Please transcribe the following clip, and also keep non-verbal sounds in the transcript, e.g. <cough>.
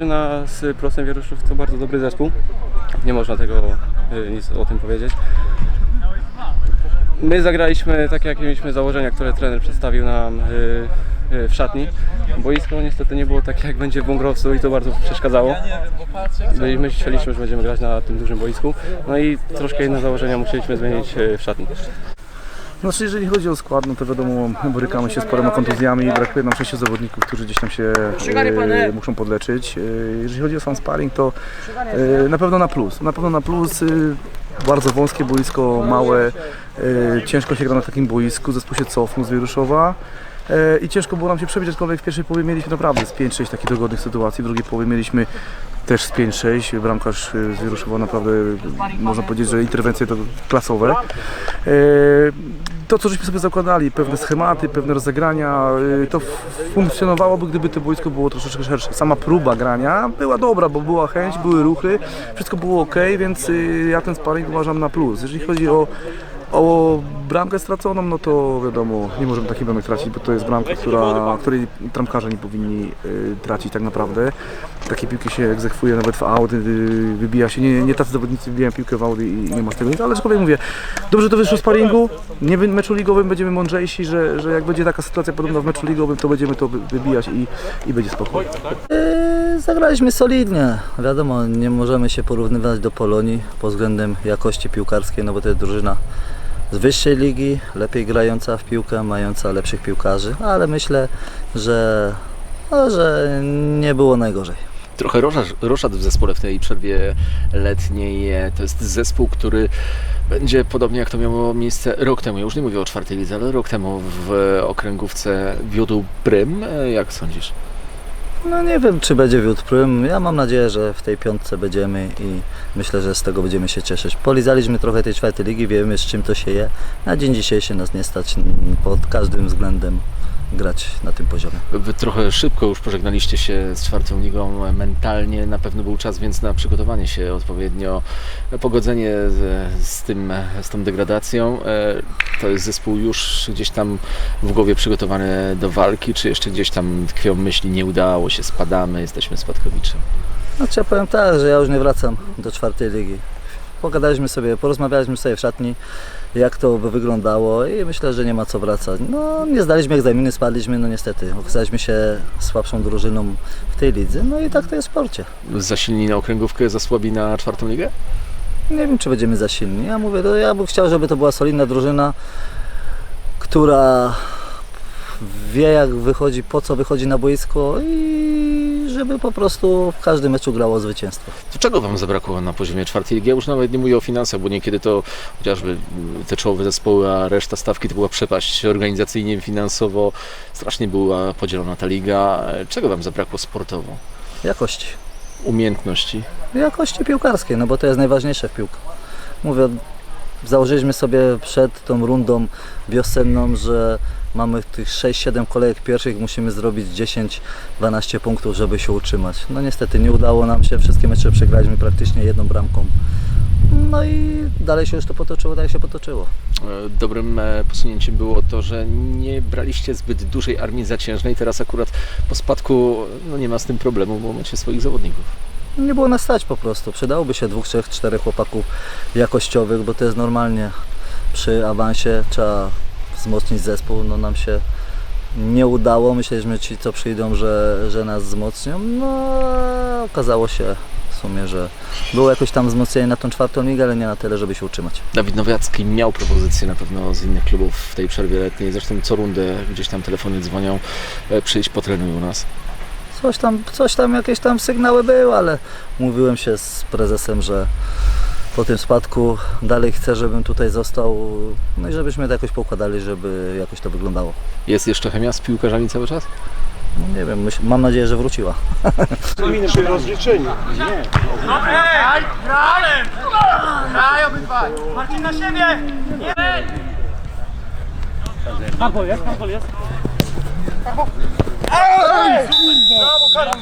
Na z Prosem Wieruszów to bardzo dobry zespół. Nie można tego y, nic o tym powiedzieć. My zagraliśmy tak, jak mieliśmy założenia, które trener przedstawił nam y, y, w szatni. Boisko niestety nie było takie, jak będzie w Wągrowcu i to bardzo przeszkadzało. My myśleliśmy, że będziemy grać na tym dużym boisku. No i troszkę inne założenia musieliśmy zmienić w szatni. Znaczy, jeżeli chodzi o skład, no to wiadomo, borykamy się z paroma kontuzjami, brakuje nam sześciu zawodników, którzy gdzieś tam się e, muszą podleczyć. E, jeżeli chodzi o sam sparring, to e, na pewno na plus. Na pewno na plus. E, bardzo wąskie boisko, małe, e, ciężko się gra na takim boisku, zespół się cofnął z Wieruszowa. E, I ciężko było nam się przebić, aczkolwiek w pierwszej połowie mieliśmy naprawdę z 5-6 takich dogodnych sytuacji, w drugiej połowie mieliśmy też z 5-6, bramkarz e, z Wieruszowa naprawdę, można powiedzieć, że interwencje to klasowe. E, To, co żeśmy sobie zakładali, pewne schematy, pewne rozegrania, e, to funkcjonowałoby, gdyby to boisko było troszeczkę szersze. Sama próba grania była dobra, bo była chęć, były ruchy, wszystko było ok, więc e, ja ten sparring uważam na plus. Jeżeli chodzi o o bramkę straconą, no to wiadomo, nie możemy takiej bramek tracić, bo to jest bramka, która, której tramkarze nie powinni y, tracić tak naprawdę. Takie piłki się egzekwuje nawet w aut, y, wybija się, nie, nie tacy zawodnicy wybijają piłkę w Audi i nie ma z tego nic, ale powiem, mówię, dobrze to wyszło w sparingu, nie w meczu ligowym będziemy mądrzejsi, że, że jak będzie taka sytuacja podobna w meczu ligowym, to będziemy to wy- wybijać i, i będzie spokój. Yy, Zagraliśmy solidnie. Wiadomo, nie możemy się porównywać do Polonii pod względem jakości piłkarskiej, no bo to jest drużyna z wyższej ligi, lepiej grająca w piłkę, mająca lepszych piłkarzy, ale myślę, że, no, że nie było najgorzej. Trochę roszad, w zespole w tej przerwie letniej. To jest zespół, który będzie podobnie jak to miało miejsce rok temu. Ja już nie mówię o czwartej lidze, ale rok temu w okręgówce wiódł Prym. Jak sądzisz? No nie wiem, czy będzie wiódł prym. Ja mam nadzieję, że w tej piątce będziemy i myślę, że z tego będziemy się cieszyć. Polizaliśmy trochę tej czwartej ligi, wiemy z czym to się je. Na dzień dzisiejszy nas nie stać pod każdym względem grać na tym poziomie. Wy trochę szybko już pożegnaliście się z czwartą ligą mentalnie. Na pewno był czas więc na przygotowanie się odpowiednio, pogodzenie z, z, tym, z tą degradacją. E, To jest zespół już gdzieś tam w głowie przygotowany do walki, czy jeszcze gdzieś tam tkwią myśli, nie udało się, spadamy, jesteśmy spadkowiczem. Znaczy ja powiem tak, że ja już nie wracam do czwartej ligi. Pogadaliśmy sobie, porozmawialiśmy sobie w szatni, jak to by wyglądało i myślę, że nie ma co wracać. No nie zdaliśmy egzaminy, spadliśmy, no niestety. Okazaliśmy się słabszą drużyną w tej lidze, no i tak to jest w sporcie. Za silni na okręgówkę, za słabi na czwartą ligę? Nie wiem, czy będziemy za silni. Ja mówię, no, ja bym chciał, żeby to była solidna drużyna, która wie jak wychodzi, po co wychodzi na boisko i żeby po prostu w każdym meczu grało zwycięstwo. To czego Wam zabrakło na poziomie czwartej ligi? Ja już nawet nie mówię o finansach, bo niekiedy to chociażby mm, te czołowe zespoły, a reszta stawki to była przepaść organizacyjnie, finansowo. Strasznie była podzielona ta liga. Czego Wam zabrakło sportowo? Jakości. Umiejętności? jakości piłkarskiej, no bo to jest najważniejsze w piłce. Mówię, założyliśmy sobie przed tą rundą wiosenną, że mamy tych 6-7 kolejek pierwszych, musimy zrobić 10-12 punktów, żeby się utrzymać. No niestety nie udało nam się, wszystkie mecze przegraliśmy praktycznie jedną bramką. No i dalej się już to potoczyło, jak się potoczyło. E, Dobrym e, posunięciem było to, że nie braliście zbyt dużej armii zaciężnej. Teraz akurat po spadku no nie ma z tym problemu, bo macie swoich zawodników. Nie było nas stać po prostu. Przydałoby się dwóch, trzech, czterech chłopaków jakościowych, bo to jest normalnie. Przy awansie trzeba wzmocnić zespół. No nam się nie udało. Myśleliśmy ci, co przyjdą, że, że nas wzmocnią. No okazało się w sumie, że było jakoś tam wzmocnienie na tą czwartą ligę, ale nie na tyle, żeby się utrzymać. Dawid Nowiacki miał propozycje na pewno z innych klubów w tej przerwie letniej. Zresztą co rundę gdzieś tam telefony dzwonią, e, przyjść potrenuj u nas. Coś tam, coś tam, jakieś tam sygnały były, ale mówiłem się z prezesem, że po tym spadku dalej chcę, żebym tutaj został, no i żebyśmy to jakoś poukładali, żeby jakoś to wyglądało. Jest jeszcze chemia z piłkarzami cały czas? No nie wiem, myśl, mam nadzieję, że wróciła. <laughs> Przy rozliczeniu. Brawo, Karol,